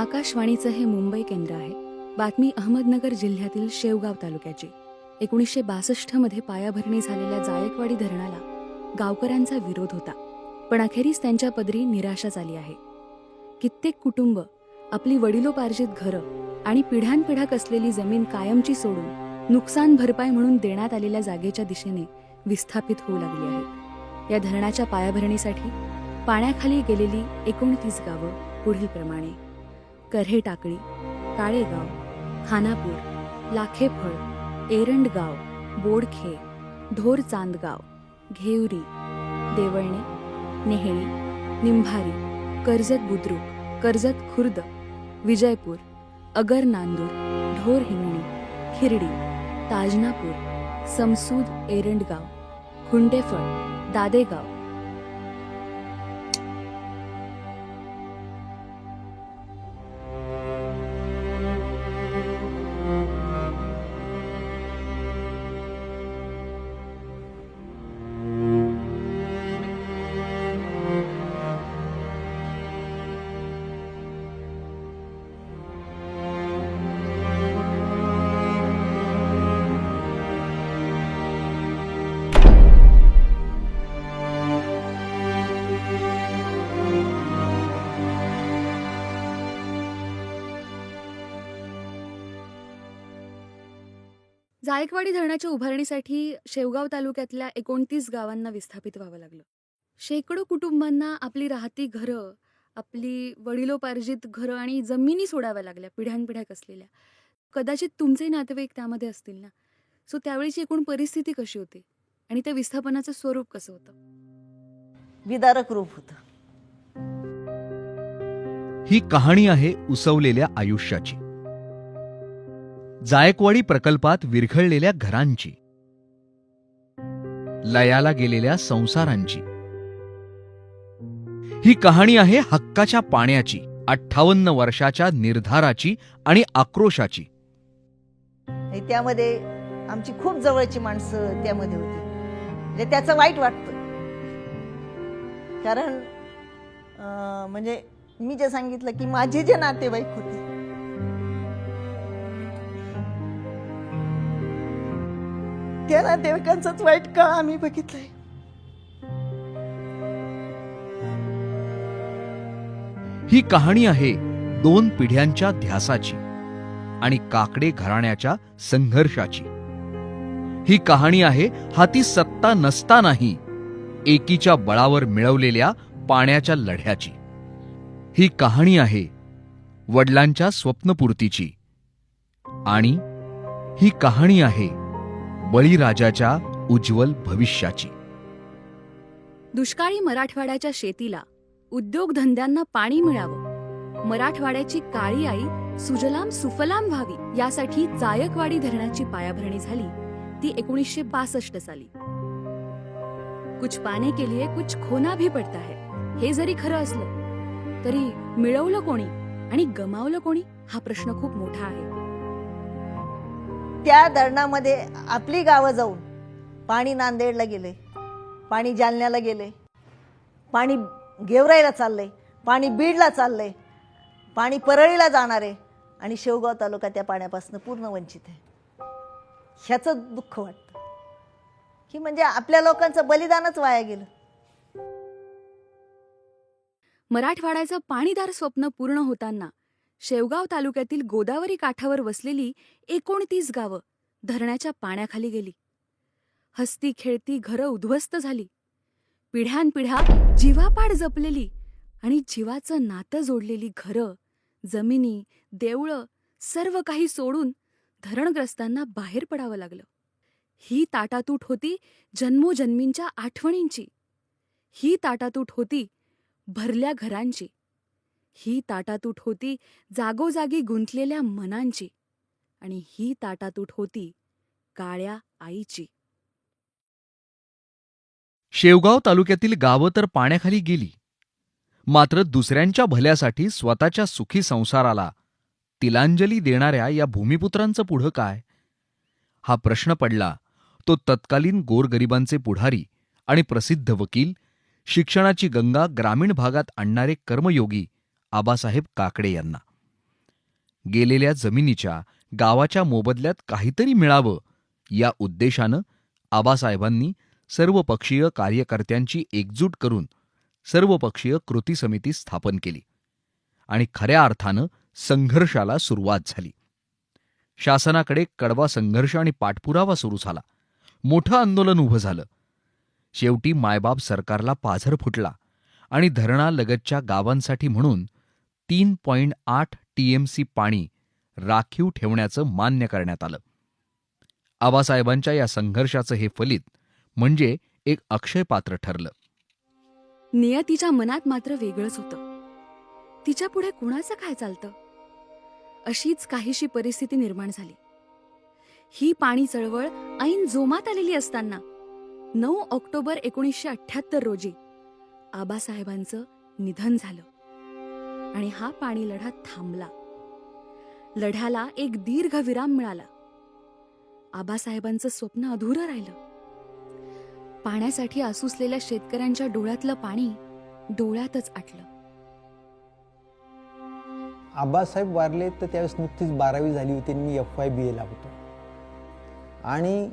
आकाशवाणीचं हे मुंबई केंद्र आहे. बातमी अहमदनगर जिल्ह्यातील शेवगाव तालुक्याची. एकोणीसशे बासष्टमध्ये पायाभरणी झालेल्या जायकवाडी धरणाला गावकऱ्यांचा विरोध होता. पण अखेरीस त्यांच्या पदरी निराशा झाली आहे. कित्येक कुटुंब आपली वडिलोपार्जित घरं आणि पिढ्यानपिढ्या कसलेली जमीन कायमची सोडून नुकसान भरपाई म्हणून देण्यात आलेल्या जागेच्या दिशेने विस्थापित होऊ लागली आहे. या धरणाच्या पायाभरणीसाठी पाण्याखाली गेलेली एकोणतीस गावं पुढीलप्रमाणे कर्हे टाकळी काळेगाव खानापूर लाखेफळ एरंडगाव बोडखे ढोर चांदगाव घेवरी देवळणे नेहळी निंभारी कर्जत बुद्रुक कर्जत खुर्द विजयपूर अगर नांदूर ढोर हिंगणी खिरडी ताजनापूर समसूद एरंडगाव खुंडेफळ दादेगाव जायकवाडी धरणाच्या उभारणीसाठी शेवगाव तालुक्यातल्या एकोणतीस गावांना विस्थापित व्हावं लागलं. शेकडो कुटुंबांना आपली राहती घरं आपली वडिलोपार्जित घरं आणि जमिनी सोडाव्या लागल्या पिढ्यानपिढ्या कसलेल्या. कदाचित तुमचे नातेवाईक त्यामध्ये असतील ना? सो त्यावेळीची एकूण परिस्थिती कशी होती? आणि त्या विस्थापनाचं स्वरूप कसं होतं? विदारक रूप होतं. ही कहाणी आहे उसवलेल्या आयुष्याची. जायकवाडी प्रकल्पात विरघळलेल्या घरांची. लयाला गेलेल्या संसारांची. ही कहाणी आहे हक्काच्या पाण्याची अठ्ठावन्न वर्षाच्या निर्धाराची आणि आक्रोशाची. त्यामध्ये आमची खूप जवळची माणसं त्यामध्ये होती. म्हणजे त्याचं वाईट वाटतं. कारण म्हणजे मी जे सांगितलं की माझे जे नातेवाईक होते त्या नातेवाईकांचाच वाईट काळ आम्ही बघितलंय. ही कहाणी आहे दोन पिढ्यांच्या ध्यासाची आणि काकडे घराण्याच्या संघर्षाची. ही कहाणी आहे हाती सत्ता नसतानाही एकीच्या बळावर मिळवलेल्या पाण्याच्या लढ्याची. ही कहाणी आहे वडिलांच्या स्वप्नपूर्तीची. आणि ही कहाणी आहे बळीराजाच्या उज्ज्वल भविष्याची. दुष्काळी मराठवाड्याच्या शेतीला उद्योगधंद्यांना पाणी मिळावं. मराठवाड्याची काळी आई सुजलाम सुफलाम व्हावी यासाठी जायकवाडी धरणाची पायाभरणी झाली. ती एकोणीसशे बासष्ट साली. कुछ पाने के लिए कुछ खोना भी पडता है. हे जरी खरं असलं तरी मिळवलं कोणी आणि गमावलं कोणी? हा प्रश्न खूप मोठा आहे. त्या धरणामध्ये आपली गावं जाऊन पाणी नांदेडला गेले पाणी जालन्याला गेले पाणी गेवराईला चाललंय पाणी बीडला चाललंय पाणी परळीला जाणार आहे आणि शेवगाव तालुका त्या पाण्यापासून पूर्ण वंचित आहे. ह्याचं दुःख वाटतं. की म्हणजे आपल्या लोकांचं बलिदानच वाया गेलं. मराठवाड्याचं पाणीदार स्वप्न पूर्ण होताना शेवगाव तालुक्यातील गोदावरी काठावर वसलेली एकोणतीस गावं धरणाच्या पाण्याखाली गेली. हस्ती खेळती घरं उद्ध्वस्त झाली. पिढ्यानपिढ्या जीवापाड जपलेली आणि जीवाचं नातं जोडलेली घरं जमिनी देवळं सर्व काही सोडून धरणग्रस्तांना बाहेर पडावं लागलं. ही ताटातूट होती जन्मोजन्मींच्या आठवणींची. ही ताटातूट होती भरल्या घरांची. ही ताटातूट होती जागोजागी गुंतलेल्या मनांची आणि ही ताटातूट होती काळ्या आईची. शेवगाव तालुक्यातील गावं तर पाण्याखाली गेली. मात्र दुसऱ्यांच्या भल्यासाठी स्वतःच्या सुखी संसाराला तिलांजली देणाऱ्या या भूमिपुत्रांचं पुढं काय? हा प्रश्न पडला. तो तत्कालीन गोरगरिबांचे पुढारी आणि प्रसिद्ध वकील शिक्षणाची गंगा ग्रामीण भागात आणणारे कर्मयोगी आबासाहेब काकडे यांना. गेलेल्या जमिनीच्या गावाच्या मोबदल्यात काहीतरी मिळावं या उद्देशानं आबासाहेबांनी सर्वपक्षीय कार्यकर्त्यांची एकजूट करून सर्वपक्षीय कृती समिती स्थापन केली आणि खऱ्या अर्थानं संघर्षाला सुरुवात झाली. शासनाकडे कडवा संघर्ष आणि पाठपुरावा सुरू झाला. मोठं आंदोलन उभं झालं. शेवटी मायबाप सरकारला पाझर फुटला आणि धरणालगतच्या गावांसाठी म्हणून तीन पॉईंट आठ टीएमसी पाणी राखीव ठेवण्याचं मान्य करण्यात आलं. आबासाहेबांच्या या संघर्षाचं हे फलित म्हणजे एक अक्षय पात्र ठरलं नियतीच्या मनात मात्र वेगळंच होतं. तिच्या पुढे कुणाचं काय चालतं? अशीच काहीशी परिस्थिती निर्माण झाली. ही पाणी चळवळ ऐन जोमात आलेली असताना नऊ ऑक्टोबर एकोणीसशे अठ्ठ्याहत्तर रोजी आबासाहेबांचं निधन झालं. आणि हा पाणी लढा थांबला. लढ्याला एक दीर्घ विराम मिळाला. आबासाहेबांचं स्वप्न अधुरं राहिलं. पाण्यासाठी आसुसलेल्या शेतकऱ्यांच्या डोळ्यातलं पाणी डोळ्यातच आटलं. आबासाहेब वारले तर त्यावेळेस नुकतीच बारावी झाली होती मी एफ वाय बी एला होतो. आणि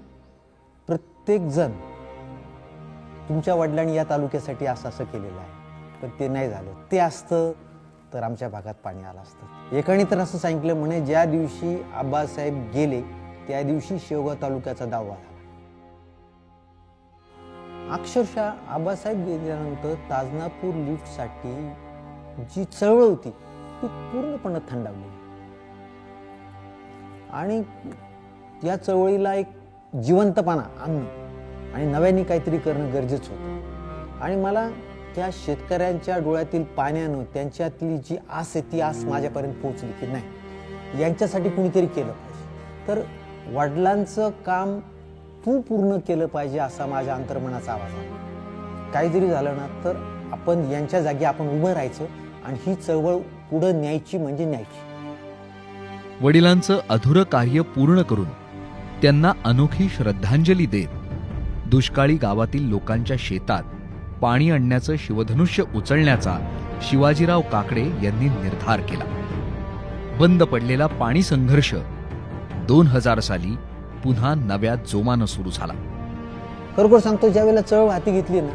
प्रत्येकजण तुमच्या वडिलांनी या तालुक्यासाठी असं असं केलेलं आहे. पण ते नाही झालं. ते असतं तर आमच्या भागात पाणी आलं असतं. एकाने तर असं सांगितलं म्हणे ज्या दिवशी आबासाहेब गेले त्या दिवशी शेवगाव तालुक्याचा दावा झाला. अक्षरशः आबासाहेब गेल्यानंतर ताजनापूर लिफ्टसाठी जी चळवळ होती ती पूर्णपणे थंडावली. आणि या चळवळीला एक जिवंतपणा आणणं आणि नव्याने काहीतरी करणं गरजेचं होतं. आणि मला त्या शेतकऱ्यांच्या डोळ्यातील पाण्यानं त्यांच्यातली जी आस आहे ती आस माझ्यापर्यंत पोहोचली की नाही? यांच्यासाठी कुणीतरी केलं पाहिजे. तर वडिलांचं काम तू पूर्ण केलं पाहिजे असा माझ्या अंतर्मनाचा आवाज आहे. काही जरी झालं ना तर आपण यांच्या जागी आपण उभं राहायचं आणि ही चळवळ पुढं न्यायची म्हणजे न्यायची. वडिलांचं अधुरं कार्य पूर्ण करून त्यांना अनोखी श्रद्धांजली देत दुष्काळी गावातील लोकांच्या शेतात पाणी आणण्याचं शिवधनुष्य उचलण्याचा शिवाजीराव काकडे यांनी निर्धार केला. बंद पडलेला पाणी संघर्ष दोन हजार साली पुन्हा नव्या जोमानं सुरू झाला. खरोखर सांगतो ज्या वेळेला चळवळ हाती घेतली ना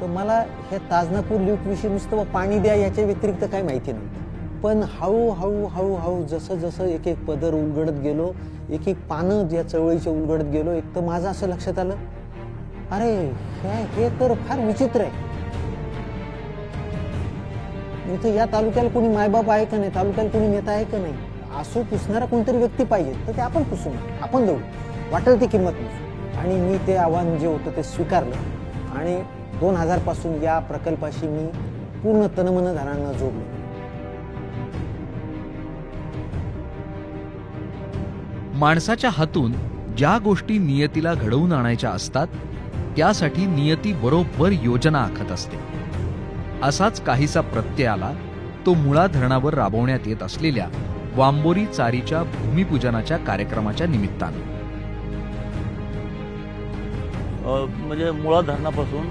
तर मला ह्या ताजनापूर लिफ्ट विषयी नुसतं बा पाणी द्या याच्या व्यतिरिक्त काही माहिती नव्हतं. पण हळूहळू हळूहळू जसं जसं एक एक पदर उलगडत गेलो एक एक पानं या चळवळीच्या उलगडत गेलो एक तर माझं असं लक्षात आलं अरे हे हे तर फार विचित्र आहे. इथे या तालुक्याला कोणी मायबाप आहे का नाही तालुक्याला कोणी नेता आहे का नाही असो पुसणारा कोणतरी व्यक्ती पाहिजे तर ते आपण पुसू आपण जाऊ. वाटेल ती किंमत नसू आणि मी ते आव्हान जे होतं ते स्वीकारलं. आणि दोन हजारपासून या प्रकल्पाशी मी पूर्ण तनमन धनानं जोडलो. माणसाच्या हातून ज्या गोष्टी नियतीला घडवून आणायच्या असतात त्यासाठी नियती बरोबर योजना आखत असते. असाच काहीसा प्रत्यय आला तो मुळा धरणावर राबवण्यात येत असलेल्या वांबोरी चारीच्या भूमिपूजनाच्या कार्यक्रमाच्या निमित्तानं. म्हणजे मुळा धरणापासून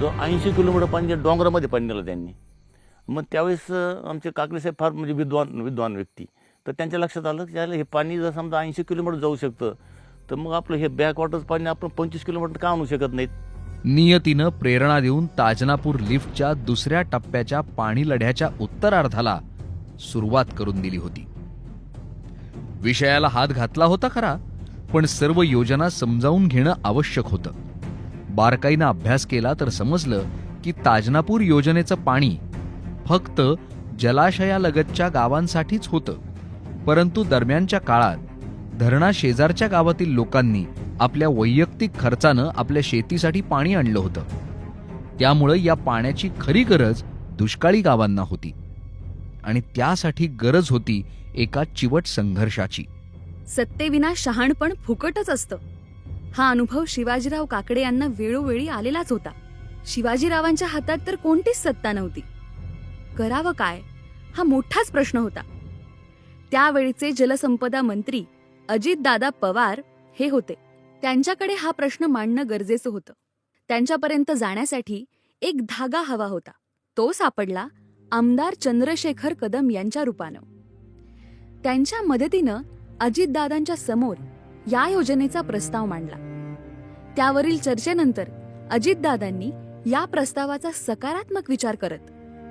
जो ऐंशी किलोमीटर पाणी जे डोंगरामध्ये पाणी नेलं त्यांनी. मग त्यावेळेस आमचे काकडे फार म्हणजे विद्वान विद्वान व्यक्ती. तर त्यांच्या लक्षात आलं की हे पाणी जर समजा ऐंशी किलोमीटर जाऊ शकतं तर मग आपलं हे बॅकवॉटर्स पाणी आपण पंचवीस किलोमीटर का आणू शकत नाहीत? नियतीनं प्रेरणा देऊन ताजनापूर लिफ्टच्या दुसऱ्या टप्प्याच्या पाणी लढ्याच्या उत्तरार्धाला सुरुवात करून दिली होती. विषयाला हात घातला होता खरा पण सर्व योजना समजावून घेणं आवश्यक होतं. बारकाईनं अभ्यास केला तर समजलं की ताजनापूर योजनेचं पाणी फक्त जलाशयालगतच्या गावांसाठीच होतं परंतु दरम्यानच्या काळात धरणा शेजारच्या गावातील लोकांनी आपल्या वैयक्तिक खर्चानं आपल्या शेतीसाठी पाणी आणलं होतं. त्यामुळं या पाण्याची खरी गरज दुष्काळी गावांना होती. आणि त्यासाठी गरज होती एका चिवट संघर्षाची. सत्तेविना शहाणपण फुकटच असतं. हा अनुभव शिवाजीराव काकडे यांना वेळोवेळी आलेलाच होता. शिवाजीरावांच्या हातात तर कोणतीच सत्ता नव्हती. करावं काय? हा मोठाच प्रश्न होता. त्यावेळीचे जलसंपदा मंत्री अजितदादा पवार हे होते. त्यांच्याकडे हा प्रश्न मांडणं गरजेचं होतं. त्यांच्यापर्यंत जाण्यासाठी एक धागा हवा होता. तो सापडला आमदार चंद्रशेखर कदम यांच्या रूपानं. त्यांच्या मदतीनं अजितदादांच्या समोर या योजनेचा प्रस्ताव मांडला. त्यावरील चर्चेनंतर अजितदादांनी या प्रस्तावाचा सकारात्मक विचार करत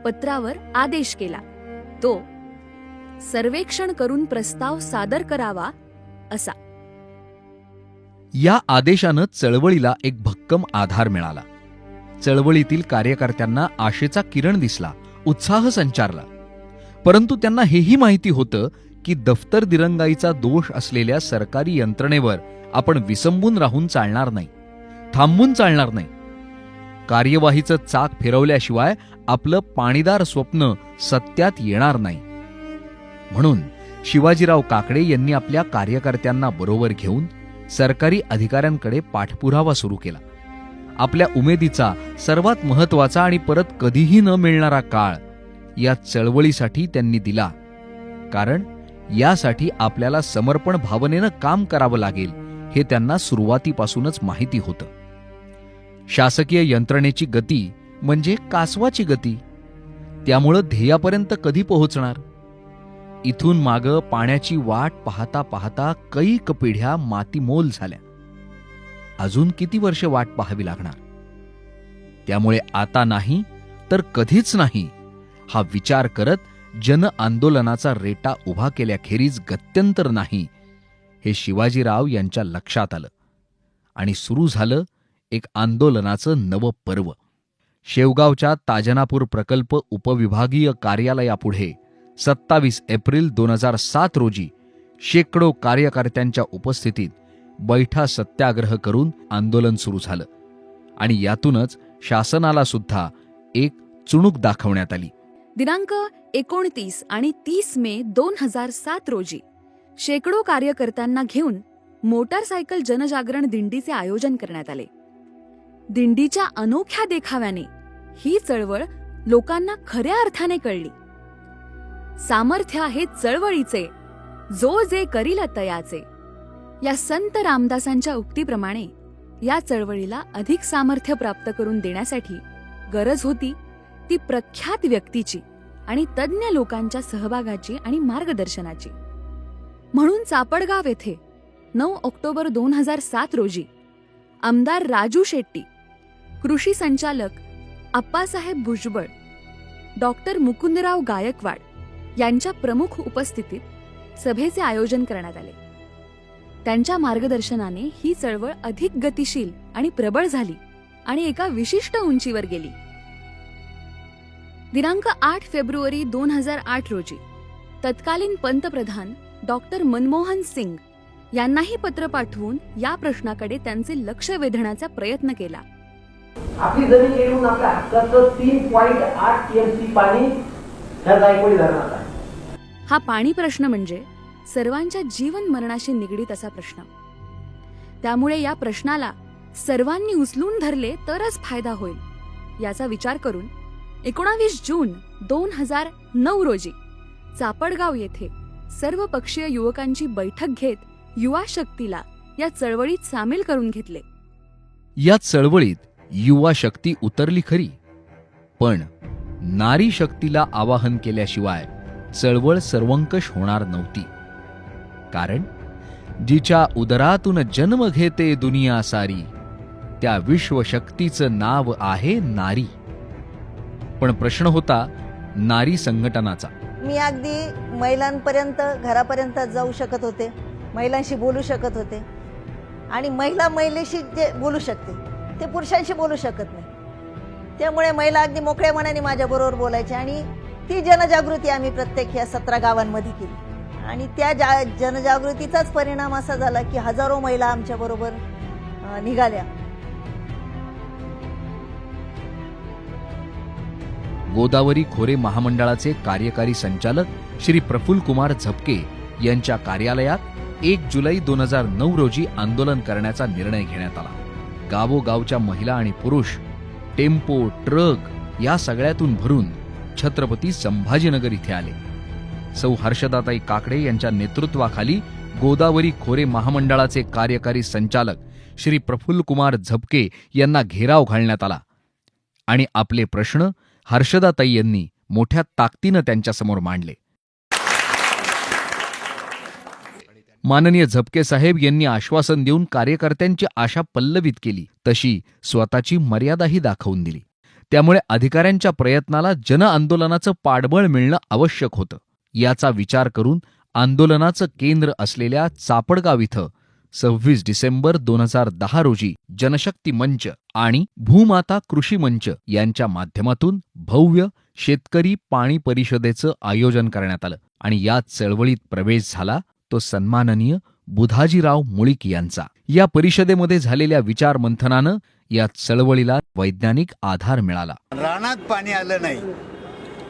पत्रावर आदेश केला. तो सर्वेक्षण करून प्रस्ताव सादर करावा असा. या आदेशानं चळवळीला एक भक्कम आधार मिळाला. चळवळीतील कार्यकर्त्यांना आशेचा किरण दिसला उत्साह संचारला. परंतु त्यांना हेही माहिती होतं की दफ्तर दिरंगाईचा दोष असलेल्या सरकारी यंत्रणेवर आपण विसंबून राहून चालणार नाही थांबून चालणार नाही. कार्यवाहीचं चाक फिरवल्याशिवाय आपलं पाणीदार स्वप्न सत्यात येणार नाही. म्हणून शिवाजीराव काकडे यांनी आपल्या कार्यकर्त्यांना बरोबर घेऊन सरकारी अधिकाऱ्यांकडे पाठपुरावा सुरू केला. आपल्या उमेदीचा सर्वात महत्त्वाचा आणि परत कधीही न मिळणारा काळ या चळवळीसाठी त्यांनी दिला. कारण यासाठी आपल्याला समर्पण भावनेनं काम करावं लागेल हे त्यांना सुरुवातीपासूनच माहिती होतं. शासकीय यंत्रणेची गती म्हणजे कासवाची गती. त्यामुळं ध्येयापर्यंत कधी पोहोचणार? इथून माग पाण्याची वाट पाहता पाहता कैक पिढ्या मातीमोल झाल्या. अजून किती वर्ष वाट पाहावी लागणार? त्यामुळे आता नाही तर कधीच नाही हा विचार करत जन आंदोलनाचा रेटा उभा केल्याखेरीज गत्यंतर नाही हे शिवाजीराव यांच्या लक्षात आलं. आणि सुरू झालं एक आंदोलनाचं नवं पर्व. शेवगावच्या ताजनापूर प्रकल्प उपविभागीय कार्यालयापुढे सत्तावीस एप्रिल दोन हजार सात रोजी शेकडो कार्यकर्त्यांच्या उपस्थितीत बैठा सत्याग्रह करून आंदोलन सुरू झालं आणि यातूनच शासनाला सुद्धा एक चुणूक दाखवण्यात आली. दिनांक एकोणतीस आणि तीस मे दोन हजार सात रोजी शेकडो कार्यकर्त्यांना घेऊन मोटारसायकल जनजागरण दिंडीचे आयोजन करण्यात आले. दिंडीच्या अनोख्या देखाव्याने ही चळवळ लोकांना खऱ्या अर्थाने कळली. सामर्थ्य आहे चळवळीचे जो जे करील तयाचे या संत रामदासांच्या उक्तीप्रमाणे या चळवळीला अधिक सामर्थ्य प्राप्त करून देण्यासाठी गरज होती ती प्रख्यात व्यक्तीची आणि तज्ज्ञ लोकांच्या सहभागाची आणि मार्गदर्शनाची. म्हणून चापडगाव येथे नऊ ऑक्टोबर दोन हजार सात रोजी आमदार राजू शेट्टी कृषी संचालक अप्पासाहेब भुजबळ डॉक्टर मुकुंदराव गायकवाड यांच्या प्रमुख उपस्थितीत सभेचे आयोजन करण्यात आले. त्यांच्या मार्गदर्शनाने ही चळवळ अधिक गतिशील आणि प्रबळ झाली आणि एका विशिष्ट उंचीवर गेली. दिनांक आठ फेब्रुवारी दोन हजार आठ रोजी तत्कालीन पंतप्रधान डॉक्टर मनमोहन सिंग यांनाही पत्र पाठवून या प्रश्नाकडे त्यांचे लक्ष वेधण्याचा प्रयत्न केला. आपली जमीन येऊ नका तर तीन पॉईंट आठ टीएमसी पाणी ह्या जायकवाडी धरणात आहे हा पाणी प्रश्न म्हणजे सर्वांच्या जीवन मरणाशी निगडीत असा प्रश्न. त्यामुळे या प्रश्नाला सर्वांनी उचलून धरले तरच फायदा होईल याचा विचार करून एकोणावीस जून दोन हजार नऊ रोजी चापडगाव येथे सर्व पक्षीय युवकांची बैठक घेत युवा शक्तीला या चळवळीत सामील करून घेतले. या चळवळीत युवा शक्ती उतरली खरी पण नारी शक्तीला आवाहन केल्याशिवाय चळवळ सर्वंकष होणार नव्हती. कारण जिच्या उदरातून जन्म घेते दुनिया सारी त्या विश्वशक्तीचं नाव आहे नारी. पण प्रश्न होता नारी संघटनाचा. मी अगदी महिलांपर्यंत घरापर्यंत जाऊ शकत होते. महिलांशी बोलू शकत होते. आणि महिला महिलेशी जे बोलू शकते ते पुरुषांशी बोलू शकत नाही. त्यामुळे महिला अगदी मोकळ्या मनाने माझ्याबरोबर बोलायचे आणि ती जनजागृती आम्ही प्रत्येक ह्या सतरा गावांमध्ये केली. आणि त्या जा जनजागृतीचाच परिणाम असा झाला की हजारो महिला आमच्याबरोबर निघाल्या. गोदावरी खोरे महामंडळाचे कार्यकारी संचालक श्री प्रफुल कुमार झपके यांच्या कार्यालयात एक जुलै दोन हजार नऊ रोजी आंदोलन करण्याचा निर्णय घेण्यात आला. गावोगावच्या महिला आणि पुरुष टेम्पो ट्रक या सगळ्यातून भरून छत्रपती संभाजीनगर इथे आले. सौ हर्षदाताई काकडे यांच्या नेतृत्वाखाली गोदावरी खोरे महामंडळाचे कार्यकारी संचालक श्री प्रफुल्ल कुमार झपके यांना घेराव घालण्यात आला. आणि आपले प्रश्न हर्षदाताई यांनी मोठ्या ताकदीनं त्यांच्यासमोर मांडले. माननीय झपके साहेब यांनी आश्वासन देऊन कार्यकर्त्यांची आशा पल्लवित केली. तशी स्वतःची मर्यादाही दाखवून दिली. त्यामुळे अधिकाऱ्यांच्या प्रयत्नाला जनआंदोलनाचं पाठबळ मिळणं आवश्यक होतं. याचा विचार करून आंदोलनाचं केंद्र असलेल्या चापडगाव इथं सव्वीस डिसेंबर दोन हजार दहा रोजी जनशक्ती मंच आणि भूमाता कृषी मंच यांच्या माध्यमातून भव्य शेतकरी पाणी परिषदेचं आयोजन करण्यात आलं आणि या चळवळीत प्रवेश झाला तो सन्माननीय बुधाजीराव मुळीक यांचा. या परिषदेमध्ये झालेल्या विचार मंथनानं या चळवळीला वैज्ञानिक आधार मिळाला. रानात पाणी आलं नाही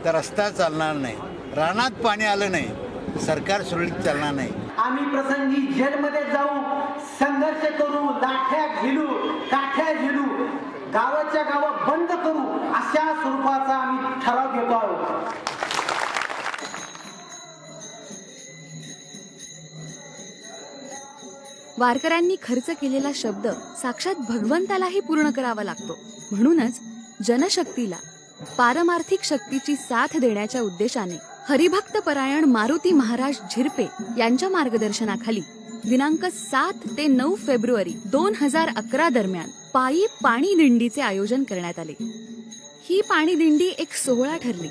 तर रस्ता चालणार नाही. रानात पाणी आलं नाही सरकार सुरळीत चालणार नाही. आम्ही प्रसंगी जेलमध्ये जाऊ संघर्ष करू लाठ्या झिलू काठ्या झिलू गावाच्या गावं बंद करू अशा स्वरूपाचा आम्ही ठराव घेतो आहोत. वारकऱ्यांनी खर्च केलेला शब्द साक्षात भगवंतालाही पूर्ण करावा लागतो. म्हणूनच जनशक्तीला पारमार्थिक शक्तीची साथ देण्याच्या उद्देशाने हरिभक्त परायण मारुती महाराज झिरपे यांच्या मार्गदर्शनाखाली दिनांक सात ते नऊ फेब्रुवारी दोन हजार अकरा दरम्यान पायी पाणी दिंडीचे आयोजन करण्यात आले. ही पाणी दिंडी एक सोहळा ठरली.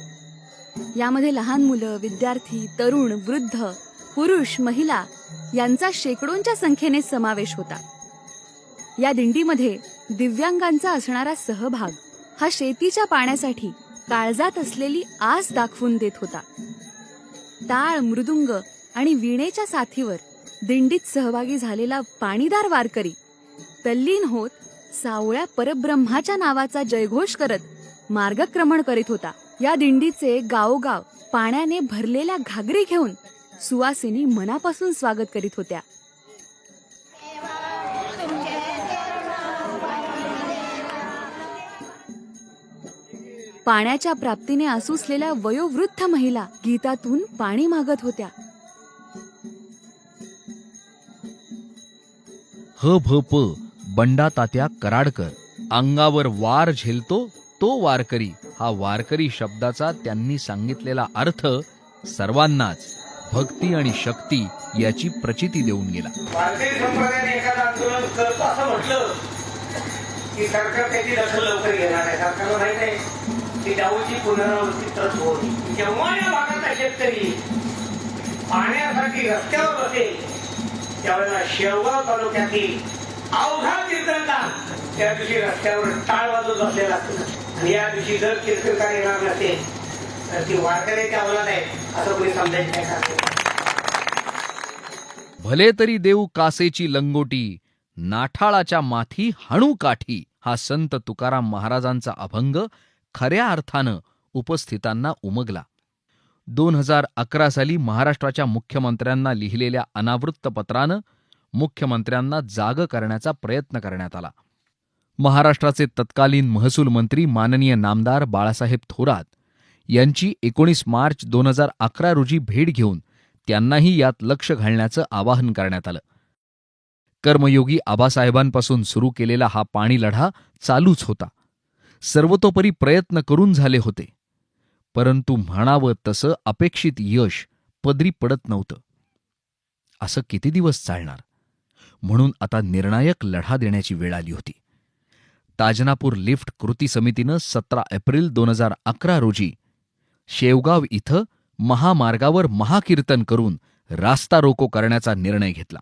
यामध्ये लहान मुलं विद्यार्थी तरुण वृद्ध पुरुष महिला यांचा शेकडोंच्या संख्येने समावेश होता. या दिंडीमध्ये दिव्यांगांचा असणारा सहभाग हा शेतीच्या पाण्यासाठी काळजात असलेली आस दाखवून देत होता. टाळ मृदुंग आणि विणेच्या साथीवर दिंडीत सहभागी झालेला पाणीदार वारकरी तल्लीन होत सावळ्या परब्रह्माच्या नावाचा जयघोष करत मार्गक्रमण करीत होता. या दिंडीचे गावोगाव पाण्याने भरलेल्या घागरी घेऊन सुवासिनी मनापासून स्वागत करीत होत्या. पाण्याच्या प्राप्तीने आसुसलेल्या वयोवृद्ध महिला गीतातून पाणी मागत होत्या. ह भ प बंडा तात्या कराडकर अंगावर वार झेलतो तो वारकरी हा वारकरी शब्दाचा त्यांनी सांगितलेला अर्थ सर्वांनाच. भक्ती आणि शक्ती याची प्रचिती देऊन गेला. भारतीय संप्रदायाने एखादं आंदोलन करतो असं म्हटलं की सरकार त्याची दखल लवकर घेणार आहे सरकारला माहीत आहे की डाऊची पुनरावृत्ती तर होती जेव्हा या भागाचा शेतकरी पाण्यासाठी रस्त्यावर बसेल त्यावेळेला शेवगाव तालुक्यातील अवघा कीर्तनकार त्या दिवशी रस्त्यावर टाळ वाजवत असलेला असतो. आणि या दिवशी जर कीर्तनकार येणार नसेल तर ती वारकऱ्याच्या अवलाद आहे असं कोणी समजायचं नाही का भले तरी देऊ कासेची लंगोटी नाठाळाच्या माथी हाणू काठी हा संत तुकाराम महाराजांचा अभंग खऱ्या अर्थानं उपस्थितांना उमगला. दोन हजार अकरा साली महाराष्ट्राच्या मुख्यमंत्र्यांना लिहिलेल्या अनावृत्त पत्रानं मुख्यमंत्र्यांना जाग करण्याचा प्रयत्न करण्यात आला. महाराष्ट्राचे तत्कालीन महसूल मंत्री माननीय नामदार बाळासाहेब थोरात यांची एकोणीस मार्च दोन हजार अकरा रोजी भेट घेऊन त्यांनाही यात लक्ष घालण्याचं आवाहन करण्यात आलं. कर्मयोगी आबासाहेबांपासून सुरू केलेला हा पाणी लढा चालूच होता. सर्वतोपरी प्रयत्न करून झाले होते. परंतु म्हणावं तसं अपेक्षित यश पदरी पडत नव्हतं. असं किती दिवस चालणार? म्हणून आता निर्णायक लढा देण्याची वेळ आली होती. ताजनापूर लिफ्ट कृती समितीनं सतरा एप्रिल दोन हजार अकरा रोजी शेवगाव इथं महामार्गावर महाकीर्तन करून रास्ता रोको करण्याचा निर्णय घेतला.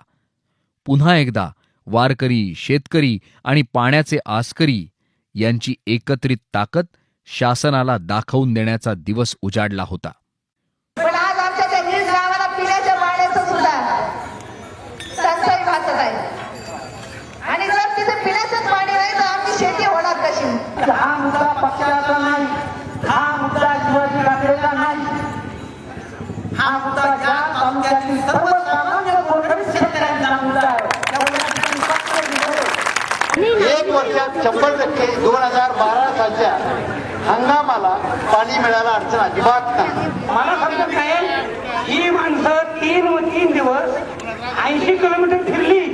पुन्हा एकदा वारकरी शेतकरी आणि पाण्याचे आसकरी यांची एकत्रित ताकद शासनाला दाखवून देण्याचा दिवस उजाडला होता. पण आज आमच्या त्या वीस गावाला पिण्याच्या पाण्याचं सुद्धा टंचाई भासत आहे. आणि जर तिथे पिण्याचंच पाणी नाही तर आमची शेती होणार कशी? हा मुद्दा पक्षाचा नाही. तालुक्यातील सर्वसामान्य गोरगरीब शेतकऱ्यांचा मुद्दा आहे त्यामुळे या ठिकाणी पक्ष विरोध एक वर्षात शंभर टक्के दोन हजार बारा सालच्या हंगामाला पाणी मिळायला अडचण अजिबात नाही. मला नाही ही माणसं तीन व तीन दिवस ऐंशी किलोमीटर फिरली.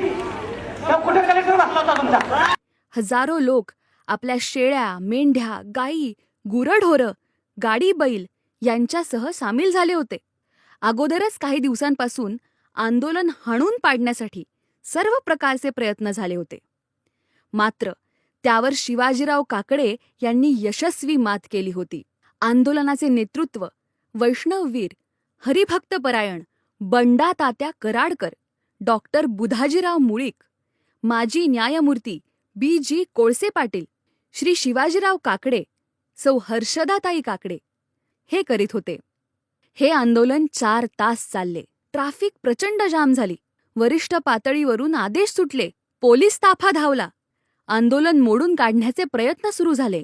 तर कुठे कलेक्टर बसला होता तुमचा? हजारो लोक आपल्या शेळ्या मेंढ्या गायी गुरढोरं गाडी बैल यांच्यासह सामील झाले होते. अगोदरच काही दिवसांपासून आंदोलन हाणून पाडण्यासाठी सर्व प्रकारचे प्रयत्न झाले होते. मात्र त्यावर शिवाजीराव काकडे यांनी यशस्वी मात केली होती. आंदोलनाचे नेतृत्व वैष्णववीर हरिभक्तपरायण बंडा तात्या कराडकर डॉक्टर बुधाजीराव मुळीक माजी न्यायमूर्ती बी जी कोळसे पाटील श्री शिवाजीराव काकडे सौ हर्षदाताई काकडे हे करीत होते. हे आंदोलन चार तास चालले. ट्राफिक प्रचंड जाम झाली. वरिष्ठ पातळीवरून आदेश सुटले. पोलीस ताफा धावला. आंदोलन मोडून काढण्याचे प्रयत्न सुरू झाले.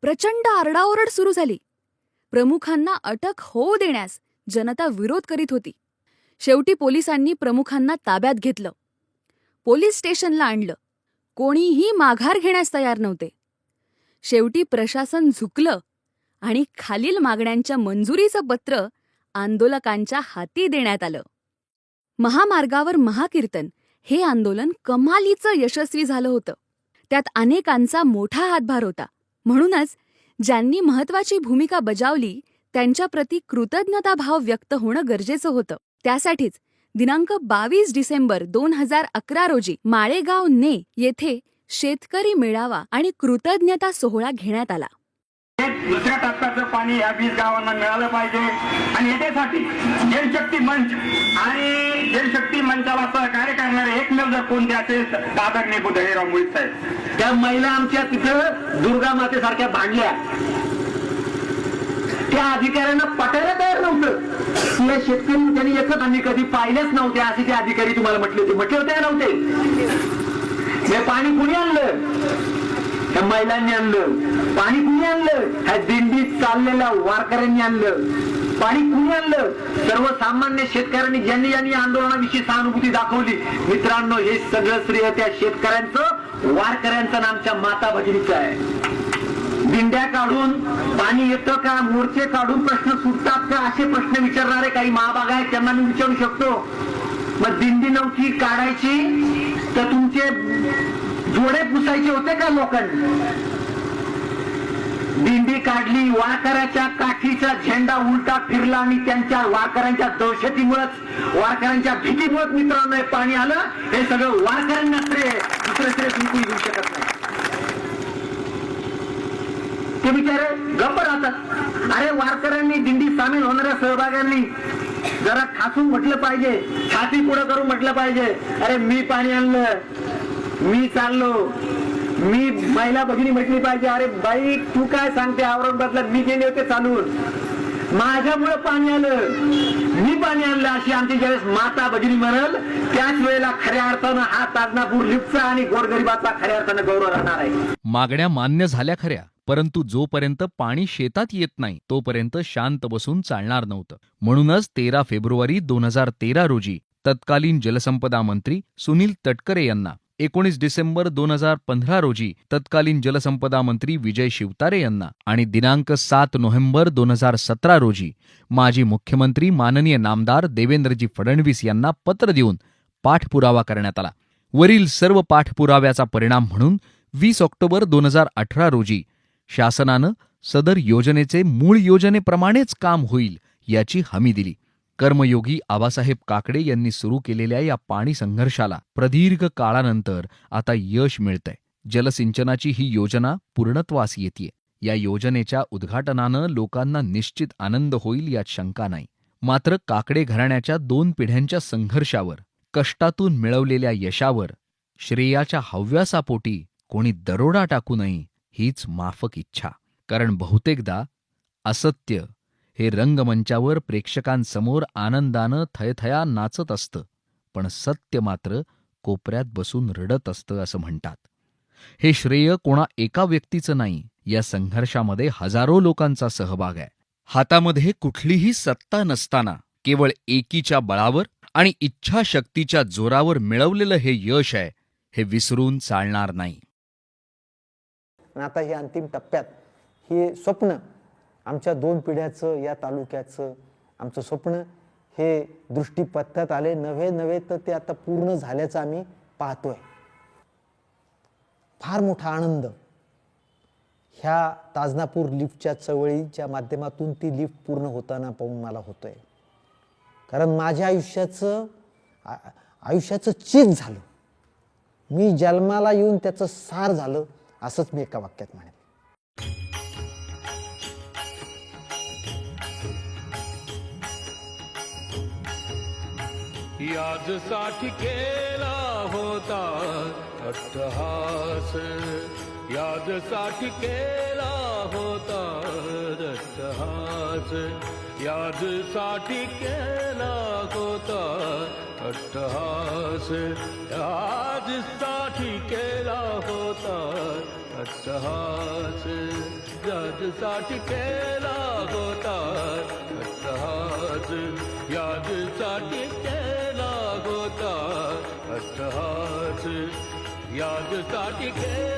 प्रचंड आरडाओरड सुरू झाली. प्रमुखांना अटक होऊ देण्यास जनता विरोध करीत होती. शेवटी पोलिसांनी प्रमुखांना ताब्यात घेतलं. पोलीस स्टेशनला आणलं. कोणीही माघार घेण्यास तयार नव्हते. शेवटी प्रशासन झुकलं. आणि खालील मागण्यांच्या मंजुरीचं पत्र आंदोलकांच्या हाती देण्यात आलं. महामार्गावर महाकीर्तन हे आंदोलन कमालीचं यशस्वी झालं होतं. त्यात अनेकांचा मोठा हातभार होता. म्हणूनच ज्यांनी महत्वाची भूमिका बजावली त्यांच्याप्रती कृतज्ञताभाव व्यक्त होणं गरजेचं होतं. त्यासाठीच दिनांक बावीस डिसेंबर दोन हजार अकरा रोजी माळेगाव ने येथे शेतकरी मेळावा आणि कृतज्ञता सोहळा घेण्यात आला. दुसऱ्या टप्प्याचं पाणी या वीस गावांना मिळालं पाहिजे. आणि याच्यासाठी जलशक्ती मंच आणि जलशक्ती मंचाला सहकार्य करणारे एकमेव जर कोणते असेल तर आदरणीय बुधळेराव मुळीक साहेब. त्या महिला आमच्या तिथं दुर्गा मातेसारख्या भांडल्या. त्या अधिकाऱ्यांना पटायला तयार नव्हतं. या शेतकरी त्यांनी एकच आम्ही कधी पाहिलेच नव्हते असे ते अधिकारी तुम्हाला म्हटले होते. म्हटले होते नव्हते? हे पाणी कुणी आणलं? त्या महिलांनी आणलं. पाणी कुणी आणलं? ह्या दिंडीत चाललेल्या वारकऱ्यांनी आणलं. पाणी कुणी आणलं? सर्वसामान्य शेतकऱ्यांनी ज्यांनी यांनी आंदोलनाविषयी सहानुभूती दाखवली. मित्रांनो हे सगळं श्रेय त्या शेतकऱ्यांचं वारकऱ्यांचं नामच्या आमच्या माता भगिनीचं आहे. दिंड्या काढून पाणी येतं का मोर्चे काढून प्रश्न सुटतात का असे प्रश्न विचारणारे काही महाभाग आहेत त्यांना मी विचारू शकतो. मग दिंडी नव्हती काढायची तर तुमचे जोडे पुसायचे होते का लोकांनी? दिंडी काढली वारकऱ्याच्या काठीचा झेंडा उलटा फिरला आणि त्यांच्या वारकऱ्यांच्या दहशतीमुळेच वारकऱ्यांच्या भीतीमुळेच मित्रांनो हे पाणी आलं. हे सगळं वारकऱ्यांना श्रेय दुसरं श्रेय तुम्ही देऊ शकत नाही. ते बिचारे गप्प राहतात. अरे वारकऱ्यांनी दिंडी सामील होणाऱ्या सहभागांनी जरा खासून म्हटलं पाहिजे छाती पुढं करून म्हटलं पाहिजे. अरे मी पाणी आणलं. मी चाललो. मी महिला भगिनी म्हटली पाहिजे अरे बाई तू काय सांगते? औरंगाबादला मी गेले होते चालून. माझ्यामुळे पाणी आलं. मी पाणी आणलं अशी आमची ज्यावेळेस माता भगिनी म्हणल त्याच वेळेला खऱ्या अर्थानं हा ताजनापूर लिपचा आणि गोरगरिबाचा खऱ्या अर्थानं गौरव राहणार आहे. मागण्या मान्य झाल्या खऱ्या परंतु जोपर्यंत पाणी शेतात येत नाही तोपर्यंत शांत बसून चालणार नव्हतं. म्हणूनच तेरा फेब्रुवारी दोन हजार तेरा रोजी तत्कालीन जलसंपदा मंत्री सुनील तटकरे यांना एकोणीस डिसेंबर दोन हजार पंधरा रोजी तत्कालीन जलसंपदा मंत्री विजय शिवतारे यांना आणि दिनांक सात नोव्हेंबर दोन हजार सतरा रोजी माजी मुख्यमंत्री माननीय नामदार देवेंद्रजी फडणवीस यांना पत्र देऊन पाठपुरावा करण्यात आला. वरील सर्व पाठपुराव्याचा परिणाम म्हणून वीस ऑक्टोबर दोन हजार अठरा रोजी शासनानं सदर योजनेचे मूळ योजनेप्रमाणेच काम होईल याची हमी दिली. कर्मयोगी आबासाहेब काकडे यांनी सुरू केलेल्या या पाणी संघर्षाला प्रदीर्घ काळानंतर आता यश मिळतंय. जलसिंचनाची ही योजना पूर्णत्वास येते या योजनेच्या उद्घाटनानं लोकांना निश्चित आनंद होईल यात शंका नाही. मात्र काकडे घराण्याच्या दोन पिढ्यांच्या संघर्षावर कष्टातून मिळवलेल्या यशावर श्रेयाच्या हव्यासापोटी कोणी दरोडा टाकू नये हीच माफक इच्छा. कारण बहुतेकदा असत्य हे रंगमंचावर प्रेक्षकांसमोर आनंदानं थयथया नाचत असतं पण सत्य मात्र कोपऱ्यात बसून रडत असतं असं म्हणतात. हे श्रेय कोणा एका व्यक्तीचं नाही या संघर्षामध्ये हजारो लोकांचा सहभाग आहे. हातामध्ये कुठलीही सत्ता नसताना केवळ एकीच्या बळावर आणि इच्छाशक्तीच्या जोरावर मिळवलेलं हे यश आहे हे विसरून चालणार नाही. आता हे अंतिम टप्प्यात हे स्वप्न आमच्या दोन पिढ्याचं या तालुक्याचं आमचं स्वप्न हे दृष्टीपथात आले. नव्हे नव्हे तर ते आता पूर्ण झाल्याचं आम्ही पाहतोय. फार मोठा आनंद. ह्या ताजनापूर लिफ्टच्या चवळीच्या माध्यमातून ती लिफ्ट पूर्ण होताना पाहून मला होतोय. कारण माझ्या आयुष्याचं आयुष्याचं चीज झालं. मी जन्माला येऊन त्याचं सार झालं असंच मी एका वाक्यात म्हणेन. याजसाठी केला होता अट्टहास याजसाठी केला होता अट्टहास याजसाठी केला होता अट्टहास याजसाठी केला होता अट्टहास याजसाठी केला होता अट्टहास केला होता अट्टहास याजसाठी केला